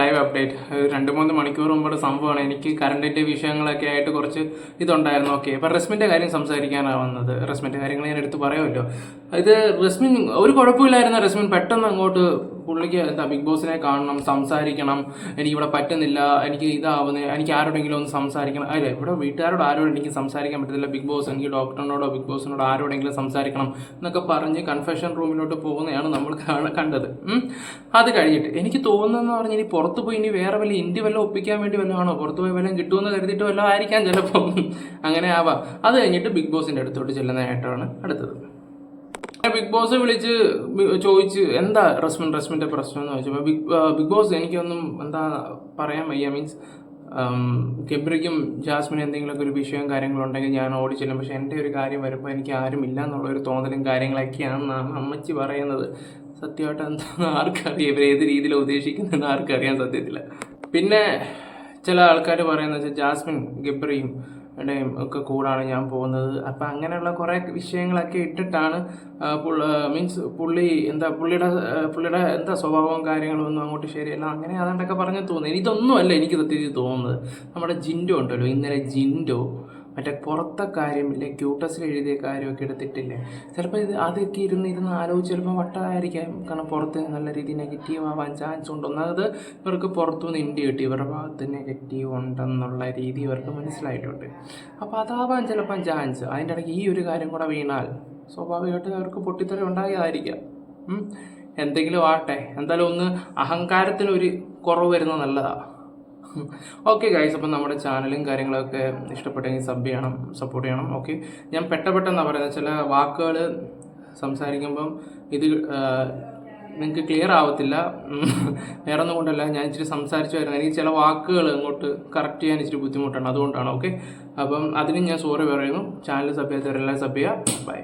Live update രണ്ട് മൂന്ന് മണിക്കൂർ മുമ്പുള്ള സംഭവമാണ്. എനിക്ക് കറണ്ടിന്റെ വിഷയങ്ങളൊക്കെ ആയിട്ട് കുറച്ച് ഇതുണ്ടായിരുന്നു. ഓക്കെ അപ്പോൾ റസ്മിന്റെ കാര്യം സംസാരിക്കാനാണ് വന്നത് റസ്മിന്റെ കാര്യങ്ങൾ ഞാൻ എടുത്ത് പറയുമല്ലോ. ഇത് റസ്മിൻ ഒരു കുഴപ്പമില്ലായിരുന്നു റസ്മിൻ പെട്ടെന്ന് അങ്ങോട്ട് പുള്ളിക്ക് എന്താ ബിഗ് ബോസിനെ കാണണം സംസാരിക്കണം എനിക്കിവിടെ പറ്റുന്നില്ല എനിക്ക് ഇതാവുന്നത് എനിക്ക് ആരോടെങ്കിലും ഒന്ന് സംസാരിക്കണം. അല്ലേ ഇവിടെ വീട്ടുകാരോട് ആരോടും എനിക്ക് സംസാരിക്കാൻ പറ്റത്തില്ല. ബിഗ് ബോസ് എനിക്ക് ഡോക്ടറിനോടോ ബിഗ് ബോസിനോടോ ആരോടെങ്കിലും സംസാരിക്കണം എന്നൊക്കെ പറഞ്ഞ് കൺഫെഷൻ റൂമിലോട്ട് പോകുന്നതാണ് നമ്മൾ കണ്ടത്. അത് കഴിഞ്ഞിട്ട് എനിക്ക് തോന്നുന്നതെന്ന് പറഞ്ഞ് ഇനി പുറത്ത് പോയി ഇനി വേറെ വല്ല ഇന്ത്യ വല്ലതും ഒപ്പിക്കാൻ വേണ്ടി വല്ലതാണോ പുറത്ത് പോയി വല്ലതും കിട്ടുമെന്ന് കരുതിയിട്ട് വല്ലതും ആയിരിക്കാം ചിലപ്പം. അങ്ങനെ ആവാം. അത് കഴിഞ്ഞിട്ട് ബിഗ് ബോസിന്റെ അടുത്തോട്ട് ചെല്ലുന്നതായിട്ടാണ് അടുത്തത്. ബിഗ് ബോസ് വിളിച്ച് ചോദിച്ച് എന്താ റസ്മിൻ റസ്മിന്റെ പ്രശ്നം എന്ന് ചോദിച്ചപ്പോൾ ബിഗ് ബിഗ് ബോസ് എനിക്കൊന്നും എന്താ പറയാൻ വയ്യ. മീൻസ് ഗബ്രിക്കും ജാസ്മിനും എന്തെങ്കിലുമൊക്കെ ഒരു വിഷയം കാര്യങ്ങളുണ്ടെങ്കിൽ ഞാൻ ഓടി ചെല്ലും. പക്ഷെ എന്റെ ഒരു കാര്യം വരുമ്പോൾ എനിക്ക് ആരും എന്നുള്ള ഒരു തോന്നലും കാര്യങ്ങളൊക്കെയാണെന്നാണ് അമ്മച്ചി പറയുന്നത്. സത്യമായിട്ട് എന്താണെന്ന് ആർക്കറിയാം. ഇവർ ഏത് രീതിയിലാണ് ഉദ്ദേശിക്കുന്നതെന്ന് ആർക്കറിയാൻ സത്യത്തില്ല പിന്നെ ചില ആൾക്കാർ പറയുന്നത് വെച്ചാൽ ജാസ്മിൻ ഗബ്രിയും ഇടയും ഒക്കെ കൂടാണ് ഞാൻ പോകുന്നത്. അപ്പം അങ്ങനെയുള്ള കുറേ വിഷയങ്ങളൊക്കെ ഇട്ടിട്ടാണ് മീൻസ് പുള്ളി എന്താ പുള്ളിയുടെ പുള്ളിയുടെ എന്താ സ്വഭാവവും കാര്യങ്ങളും ഒന്നും അങ്ങോട്ട് ശരിയല്ല അങ്ങനെ അതാണ്ടൊക്കെ പറഞ്ഞ് തോന്നുന്നു. ഇതൊന്നുമല്ല എനിക്ക് സത്യത്തിൽ തോന്നുന്നത്. നമ്മുടെ ജിൻഡോ ഉണ്ടല്ലോ. ഇന്നലെ ജിൻഡോ മറ്റേ പുറത്തെ കാര്യമില്ലേ? ക്യൂട്ടസിൽ എഴുതിയ കാര്യമൊക്കെ എടുത്തിട്ടില്ലേ? ചിലപ്പോൾ ഇത് അതൊക്കെ ഇരുന്ന് ഇരുന്ന് ആലോചിച്ച് ചിലപ്പോൾ വട്ടമായിരിക്കാം കാരണം പുറത്ത് നല്ല രീതിയിൽ നെഗറ്റീവ് ആവാൻ ചാൻസ് ഉണ്ട് ഒന്നാമത് ഇവർക്ക് പുറത്തുനിന്ന് ഇന്ത്യ കിട്ടി. ഇവരുടെ ഭാഗത്ത് നെഗറ്റീവ് ഉണ്ടെന്നുള്ള രീതി ഇവർക്ക് മനസ്സിലായിട്ടുണ്ട്. അപ്പോൾ അതാവാൻ ചിലപ്പം ചാൻസ് അതിന്റെ ഇടയ്ക്ക് ഈ ഒരു കാര്യം കൂടെ വീണാൽ സ്വാഭാവികമായിട്ട് അവർക്ക് പൊട്ടിത്തെറി ഉണ്ടായതായിരിക്കാം. എന്തെങ്കിലും ആട്ടെ എന്തായാലും ഒന്ന് അഹങ്കാരത്തിനൊരു കുറവ് വരുന്നത് നല്ലതാണ് ഓക്കെ ഗൈസ് അപ്പം നമ്മുടെ ചാനലും കാര്യങ്ങളൊക്കെ ഇഷ്ടപ്പെട്ടെങ്കിൽ സബ് ചെയ്യണം സപ്പോർട്ട് ചെയ്യണം ഓക്കെ ഞാൻ പെട്ട പെട്ടെന്നാണ് പറയുന്നത് ചില വാക്കുകൾ സംസാരിക്കുമ്പം ഇത് നിങ്ങൾക്ക് ക്ലിയർ ആവത്തില്ല. വേറെ ഒന്നും കൊണ്ടല്ല. ഞാൻ ഇച്ചിരി സംസാരിച്ചു വരുന്നത്. എനിക്ക് ചില വാക്കുകൾ ഇങ്ങോട്ട് കറക്റ്റ് ചെയ്യാൻ ഇച്ചിരി ബുദ്ധിമുട്ടാണ്. അതുകൊണ്ടാണ് ഓക്കെ അപ്പം അതിനും ഞാൻ സോറി പറയുന്നു. ചാനൽ സബ് ചെയ്യാത്തവരെല്ലാം സബ് ചെയ്യുക. ബൈ